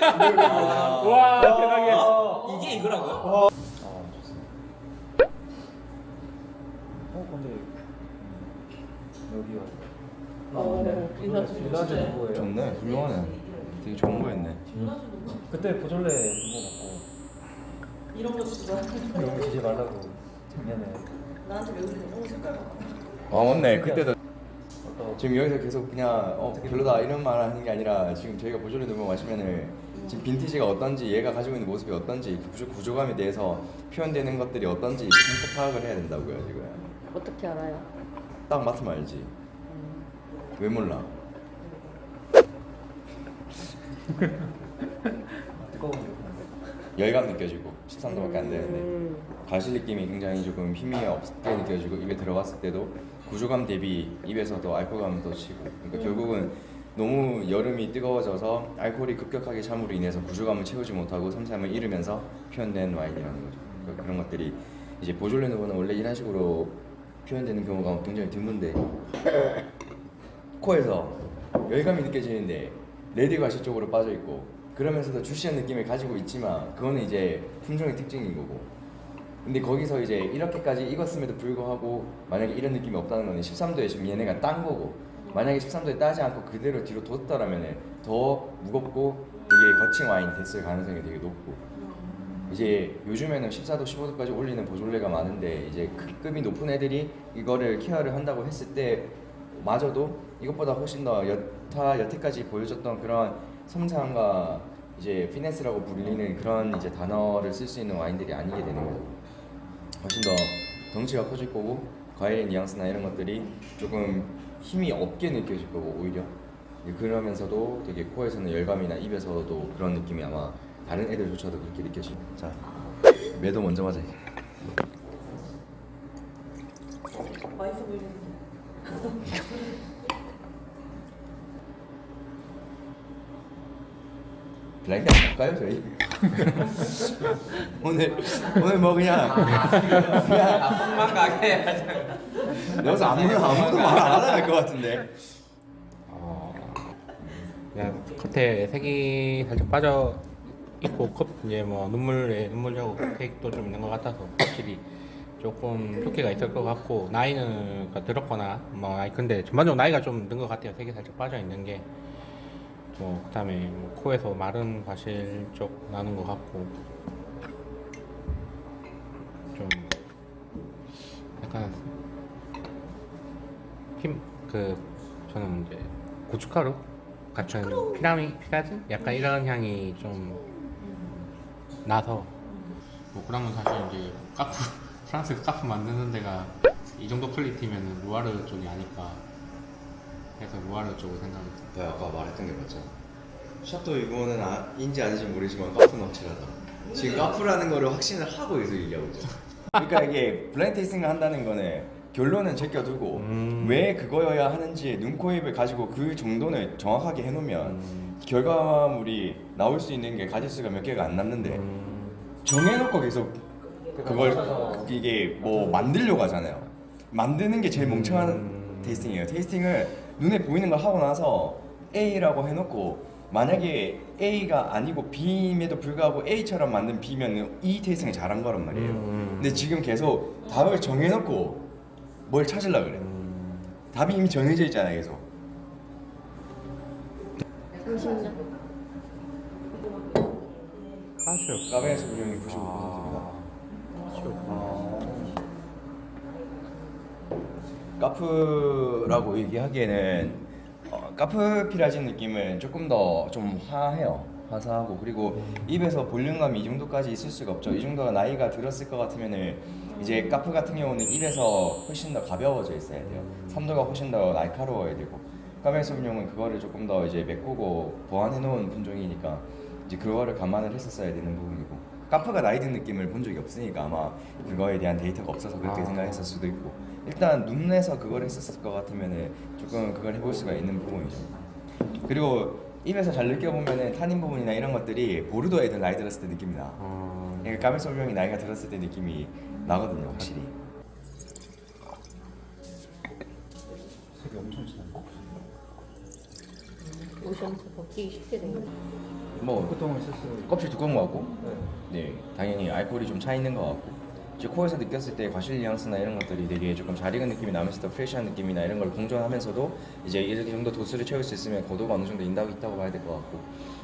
와 대박이야. 이게 이거라고요? 아 좋습니다. 어 근데 음. 어, 인사주 진짜요? 누구예요? 좋네 훌륭하네 되게 좋은 거 했네 그때 보졸레 그거 이런 거 진짜 먹고 여기 지지 말라고 작년에 나한테 왜 그러냐? 어 색깔 봐. 아 맞네 그때도 어떤 지금 여기서 계속 그냥 어 별로다 이런 말 하는 게 아니라 지금 저희가 보조리 누구 마시면은 지금 빈티지가 어떤지 얘가 가지고 있는 모습이 어떤지 그 구조, 구조감에 대해서 표현되는 것들이 어떤지 진짜 파악을 해야 된다고요 지금. 어떻게 알아요? 딱 맡으면 알지. 왜 몰라? 열감 느껴지고 13도밖에 안 되는데. 음. 가실 느낌이 굉장히 조금 힘이 없게 느껴지고 입에 들어갔을 때도 구조감 대비 입에서도 알코올감도 치고. 그러니까 결국은 너무 여름이 뜨거워져서 알코올이 급격하게 참으로 인해서 구조감을 채우지 못하고 섬세함을 잃으면서 표현된 와인이라는 거죠. 그러니까 그런 것들이 이제 보졸레 누보는 원래 이런 식으로 표현되는 경우가 굉장히 드문데 코에서 열감이 느껴지는데 레드 가시 쪽으로 빠져 있고 그러면서도 주시한 느낌을 가지고 있지만 그거는 이제 품종의 특징인 거고. 근데 거기서 이제 이렇게까지 익었음에도 불구하고 만약에 이런 느낌이 없다는 거는 13도에 지금 얘네가 딴 거고 만약에 13도에 따지 않고 그대로 뒤로 뒀더라면 더 무겁고 되게 거친 와인이 됐을 가능성이 되게 높고 이제 요즘에는 14도, 15도까지 올리는 보졸레가 많은데 이제 그 급이 높은 애들이 이거를 케어를 한다고 했을 때 마저도 이것보다 훨씬 더 여타 여태까지 보여줬던 그런 섬세함과 이제 피네스라고 불리는 그런 이제 단어를 쓸 수 있는 와인들이 아니게 되는 거죠. 훨씬 더 덩치가 커질 거고 과일의 뉘앙스나 이런 것들이 조금 힘이 없게 느껴질 거고 오히려. 그러면서도 되게 코에서는 열감이나 입에서도 그런 느낌이 아마 다른 애들조차도 그렇게 느껴지고 자 매도 먼저 맞아. 맛있어 보이는데. 라인드 안 할까요 저희? 오늘 오늘 뭐 그냥 그냥 나쁜만 가게 하자. 여기서 아무도 아무도 말안 하자 할것 같은데 어, 그냥 겉에 색이 살짝 빠져 있고 컵 이제 뭐 눈물에 눈물 자국 케이크도 좀 있는 것 같아서 확실히 조금 두께가 있을 것 같고 나이는 그 들었거나 뭐 아니 근데 전반적으로 나이가 좀 든 것 같아요 색이 살짝 빠져 있는 게 뭐 그다음에 뭐 코에서 마른 과실 쪽 나는 것 같고 좀 약간 힘그 저는 이제 고춧가루 같은 피라미 피라지? 약간 이런 향이 좀 나서 뭐 그런 건 사실 이제 카프 프랑스 카프 만드는 데가 이 정도 퀄리티면은 루아르 쪽이 아닐까 해서 루아르 쪽을 생각했어요. 내가 아까 말했던 게 맞죠 샤또 이거는 아, 인지 아닌지 모르지만 카푸는 확실하다 지금 카푸라는 거를 확신을 하고 계속 얘기하고 있죠 그러니까 이게 블라인드 테이스팅을 한다는 거는 결론은 제껴두고 음. 왜 그거여야 하는지 눈, 코, 입을 가지고 그 정도는 정확하게 해놓으면 음. 결과물이 나올 수 있는 게 가지수가 몇 개가 안 남는데 음, 정해놓고 계속 그걸 맞춰서. 이게 뭐 만들려고 하잖아요. 만드는 게 제일 멍청한 음. 테이스팅이에요. 테이스팅을 눈에 보이는 걸 하고 나서 A라고 해놓고 만약에 A가 아니고 B임에도 불구하고 A처럼 만든 B면 이 테이스팅을 잘한 거란 말이에요. 음. 근데 지금 계속 답을 정해놓고 뭘 찾으려 그래. 음, 답이 이미 정해져 있잖아요, 계속. 30년. 카슈 까베네스 분명히 95%입니다. 카프라고 얘기하기에는 어, 카프 피라진 느낌은 조금 더 좀 화해요. 화사하고 그리고 입에서 볼륨감이 이 정도까지 있을 수가 없죠. 이 정도가 나이가 들었을 것 같으면은 이제 카프 같은 경우는 입에서 훨씬 더 가벼워져 있어야 돼요. 삼도가 훨씬 더 날카로워야 되고 카베 소비뇽은 그거를 조금 더 이제 메꾸고 보완해 놓은 품종이니까 이제 그거를 감안을 했었어야 되는 부분이고 카프가 나이 든 느낌을 본 적이 없으니까 아마 그거에 대한 데이터가 없어서 그렇게 아. 생각했을 수도 있고 일단 눈에서 그걸 했었을 것 같으면은 조금 그걸 해볼 수가 있는 부분이죠. 그리고 입에서 잘 느껴보면은 탄닌 부분이나 이런 것들이 보르도 애들 나이 들었을 때 느낍니다. 어, 그러니까 소비뇽이 나이가 들었을 때 느낌이 나거든요, 확실히. 색이 엄청 진한데? 로션 벗기기 쉽게 된 거. 뭐 보통은 쓸수 껍질 두꺼운 것 같고 네. 네 당연히 알코올이 좀 차 있는 것 같고 이제 코에서 느꼈을 때 과실 뉘앙스나 이런 것들이 되게 조금 잘 익은 느낌이 나면서도 프레시한 느낌이나 이런 걸 공존하면서도 이제 이 정도 도수를 채울 수 있으면 고도가 어느 정도 인다고 있다고 봐야 될 것 같고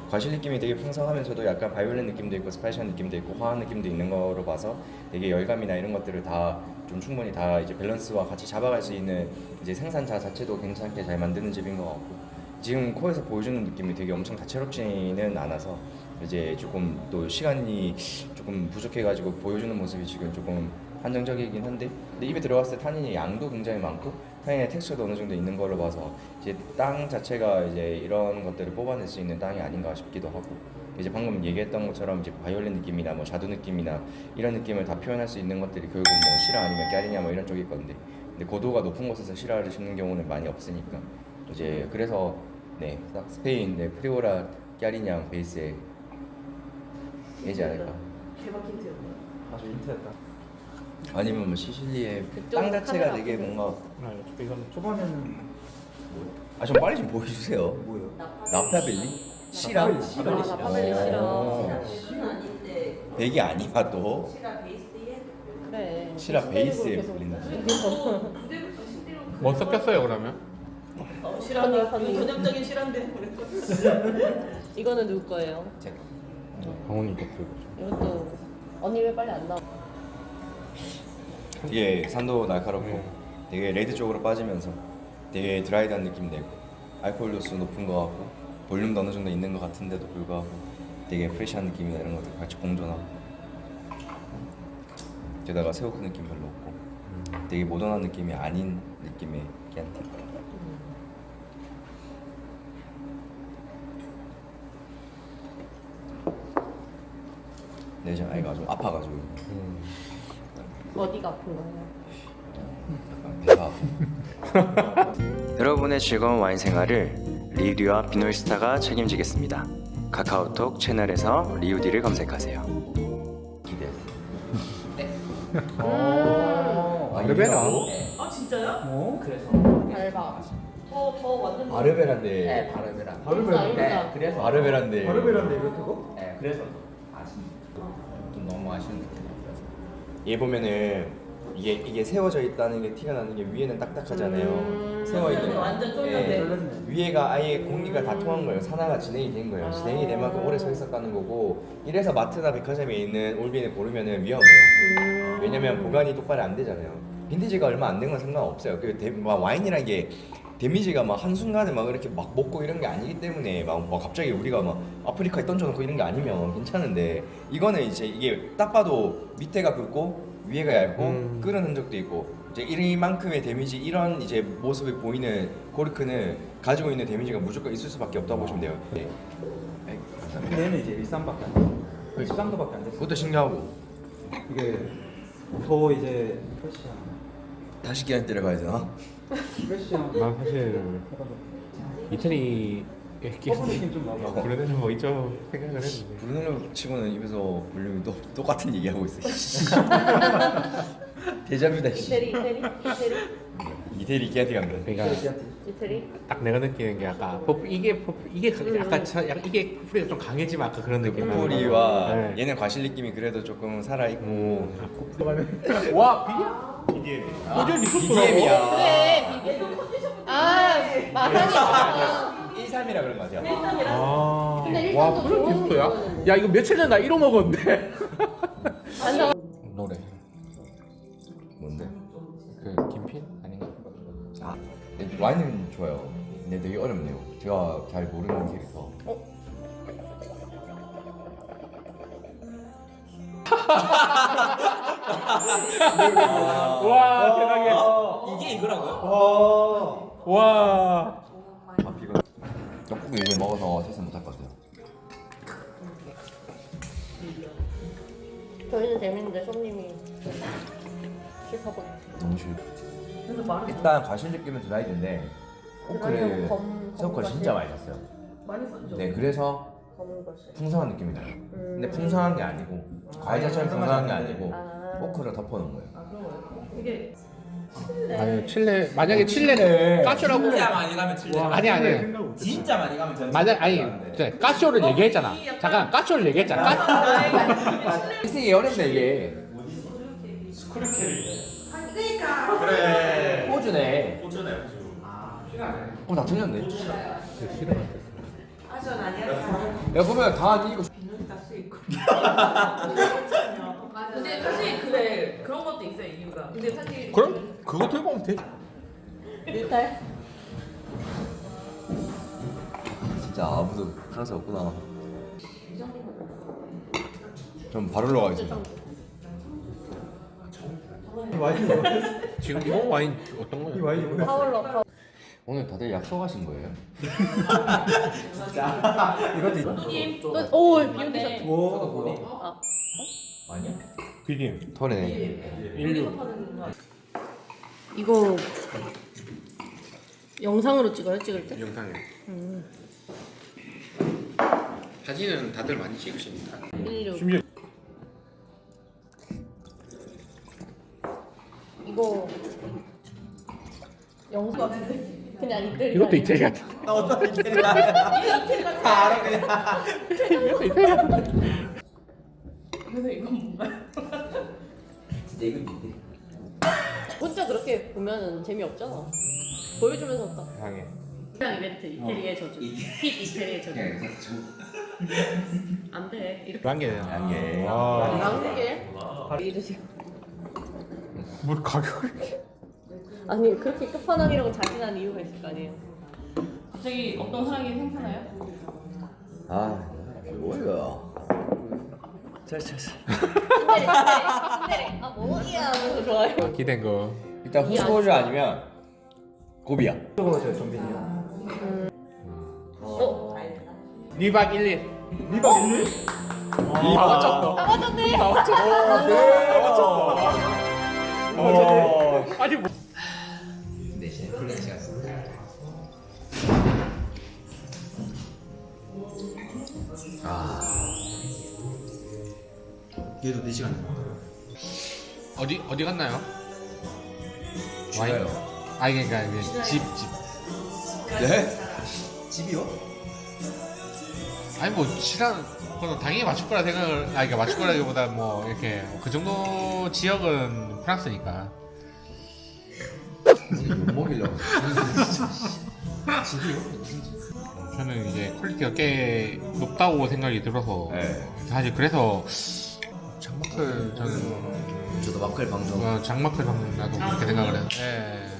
과실 느낌이 되게 풍성하면서도 약간 바이올렛 느낌도 있고 스파이시한 느낌도 있고 화한 느낌도 있는 거로 봐서 되게 열감이나 이런 것들을 다 좀 충분히 다 이제 밸런스와 같이 잡아갈 수 있는 이제 생산자 자체도 괜찮게 잘 만드는 집인 것 같고 지금 코에서 보여주는 느낌이 되게 엄청 다채롭지는 않아서 이제 조금 또 시간이 조금 부족해가지고 보여주는 모습이 지금 조금 한정적이긴 한데 근데 입에 들어갔을 때 타닌의 양도 굉장히 많고 타닌의 텍스처도 어느 정도 있는 걸로 봐서 이제 땅 자체가 이제 이런 것들을 뽑아낼 수 있는 땅이 아닌가 싶기도 하고 이제 방금 얘기했던 것처럼 이제 바이올렛 느낌이나 뭐 자두 느낌이나 이런 느낌을 다 표현할 수 있는 것들이 결국 뭐 실화 아니면 까리냐 뭐 이런 쪽일 건데 근데 고도가 높은 곳에서 실화를 심는 경우는 많이 없으니까 이제 그래서 네, 딱 스페인 네, 프리오라 까리냥 베이스에 되지 않을까. 대박 힌트였네. 아주 인트였다. 아니면 뭐 시실리의 그쪽 땅 자체가 카메라 되게 앞에서. 뭔가 아, 이건 초반에는 아 좀 빨리 좀 보여주세요. 뭐예요? 나파벨리? 시라? 나파벨리, 시라. 아, 나파벨리 싫어. 어. 백이 아니야 또. 그래. 시라 베이스에 불린다. 뭐 섞였어요 그러면? 실화가 언니. 전형적인 실화인데 이거는 누구 거예요? 제가. 강훈이 거 들고 이것도 언니 왜 빨리 안 나와? 되게 산도 날카롭고 음. 되게 레드 쪽으로 빠지면서 되게 드라이한 느낌 내고 알코올 도수 높은 거 같고 볼륨도 어느 정도 있는 것 같은데도 불구하고 되게 프레시한 느낌이나 이런 것들 같이 공존하고. 게다가 새우크 느낌 별로 없고 되게 모던한 느낌이 아닌 느낌의 걔한테 네, 제가 아이가 좀 아파가지고 음. 어디가 아픈 거예요? 배가 여러분의 즐거운 와인 생활을 리우디와 비노이스타가 책임지겠습니다. 카카오톡 채널에서 리우디를 검색하세요. 기대했어요. 어. 아르베라? 아 진짜요? 어? 그래서 밟아. 더, 더 완전 아르베란데. 네, 바르베라. 바르베라. 네. 그래서 아르베란데. 바르베란데 이거 그거? 네, 그래서 좀 너무 아쉬운 느낌이었어요. 얘 보면은 이게 이게 세워져 있다는 게 티가 나는 게 위에는 딱딱하잖아요. 음. 세워 있는. 완전 쫄렸네. 쫄렸네. 위에가 아예 공기가 다 통한 거예요. 산화가 진행이 된 거예요. 아. 진행이 된 만큼 오래 서 있었다는 거고 이래서 마트나 백화점에 있는 올빈을 고르면은 위험해요. 음. 왜냐면 보관이 똑바로 안 되잖아요. 빈티지가 얼마 안 된 건 상관없어요. 그 데, 막 와인이란 게 데미지가 막 한순간에 막 이렇게 막 먹고 이런 게 아니기 때문에 막, 막 갑자기 우리가 막 아프리카에 던져놓고 이런 게 아니면 괜찮은데 이거는 이제 이게 딱 봐도 밑에가 굵고 위에가 얇고 음. 끓은 흔적도 있고 이제 이만큼의 데미지 이런 이제 모습이 보이는 고르크는 가지고 있는 데미지가 무조건 있을 수밖에 없다고 보시면 돼요. 네. 감사합니다. 근데 얘는 이제 일산밖에 안 돼. 13도밖에 안 됐어. 그것도 신기하고 이게 더 이제 프레시한 다시 기한 때려봐야 되나? 프레시한 난 사실 이태리 커브 느낌 좀 나고. 브레드는 뭐 있죠 생각을 했는데 브루노 치고는 입에서 볼륨이 또 똑같은 얘기하고 있어. 대자뷰다. 씨. 이태리, 이태리, 이태리, 이태리 기한테 갑니다. 그러니까 이태리. 딱 내가 느끼는 게 아까 퍼프 이게 퍼프 이게 가- 음. 차- 약간 이게 퍼프리가 좀 강해지만 아까 그런 느낌 코리와 거. 네. 얘는 과실 느낌이 그래도 조금 살아 있고 음. 아, 와 비디오 어제 BDM이야. 그래, 비비. 아, 마산이. 13이라 그런 거 같아요. 아, 근데 일단도 와 그런 좋은 디스토야? 거는. 야 이거 며칠 전에 나 이러 먹었는데 노래 와인은 좋아요. 근데 되게 어렵네요. 제가 잘 모르는 캐릭터. 와 대박이야 이게 이거라고요? 와. 와 아, 비건. 떡국이 이제 먹어서 테스트 못할 것 같아요. 저희는 재밌는데 손님이 싫다고. 너무 싫어. 일단 과실 느낌은 드라이드인데 오크를 검- 새우가 검은 진짜 과실? 많이 샀어요. 많이 썼죠. 네, 그래서 검은 것이. 풍성한 느낌이 나요. 음. 근데 풍성한 게 아니고 과일 자체는 풍성한 게 아니고 아. 오크를 덮어놓은 거예요. 아 그런 거예요. 이게 아니 칠레 만약에 칠레를 까쇼라고 진짜 많이 가면 칠레. 아니 아니 진짜 많이 가면 전. 만약 아니 네, 까쇼를 얘기했잖아 잠깐 까쇼를 얘기했잖아 까, 이게 어렵네 이게. 그래. 호주네. 호주네 호주. 어 나 틀렸네. 아전 아니야. 야 보면 다 이거 있고. 근데 사실 그래 그런 것도 있어요 이유가. 근데 사실 그럼 들고 오면 돼 일탈. 진짜 아무도 프랑스 없구나. 좀 바로 올라가겠습니다. 이 와인이 뭐야? 지금 이거 와인 어떤 이 거야? 와인이 뭐야? 파울러 파울. 오늘 다들 약속하신 거예요? 이것도 있어. 손님 오 비운디 셔츠. 오. 아. 아니야? 비빔 털이네. 인류 이거 영상으로 찍어요 찍을 때? 영상에 사진은 다들 많이 찍으십니다 16. 심지어 이거 영상 그냥 이들 이것도 이태리 같은 어떤 이태리야? 다 알아 그냥. 이것도 이태리 같은 그래서 이건 뭔가요? 진짜 이건 이태리. 혼자 그렇게 보면 재미없잖아. 보여주면서 딱 이상해. 그냥 이벤트 이태리의 저주. 핏 이태리의 저주. 안돼. 이렇게. 란게. 란게. 와. 나오게 이러지 뭘 가격을 아니 그렇게 끝판왕이라고 자신한 이유가 있을 거 아니에요. 갑자기 어떤 사랑이 생겨나요? 아 뭐야? 자자자. 신데레 신데레 아 뭐야. 하면서 좋아요. 아, 기댄 거. 일단 호수호주 아니면 고비야. 어? 리박 1, 1 리박 일리? 아. 맞췄어 아 맞았네. 아 맞췄 어 어. 아니 뭐네 시간 플랜 시간 쓰. 얘도 4 시간. 어디 어디 갔나요? 좋아요. 아니 그러니까 이게 집집 네? 집이요? 아니 뭐 지난 그건 당연히 맞출 거라 생각을 아 그러니까 맞출 거라기보다 뭐 이렇게 그 정도 지역은 프랑스니까 욕 먹이려고. 저는 이제 퀄리티가 꽤 높다고 생각이 들어서 네. 사실 그래서 장마클 저는 저도 마클 방송. 어, 장마클 방금 나도 그렇게 생각을 해요. 예.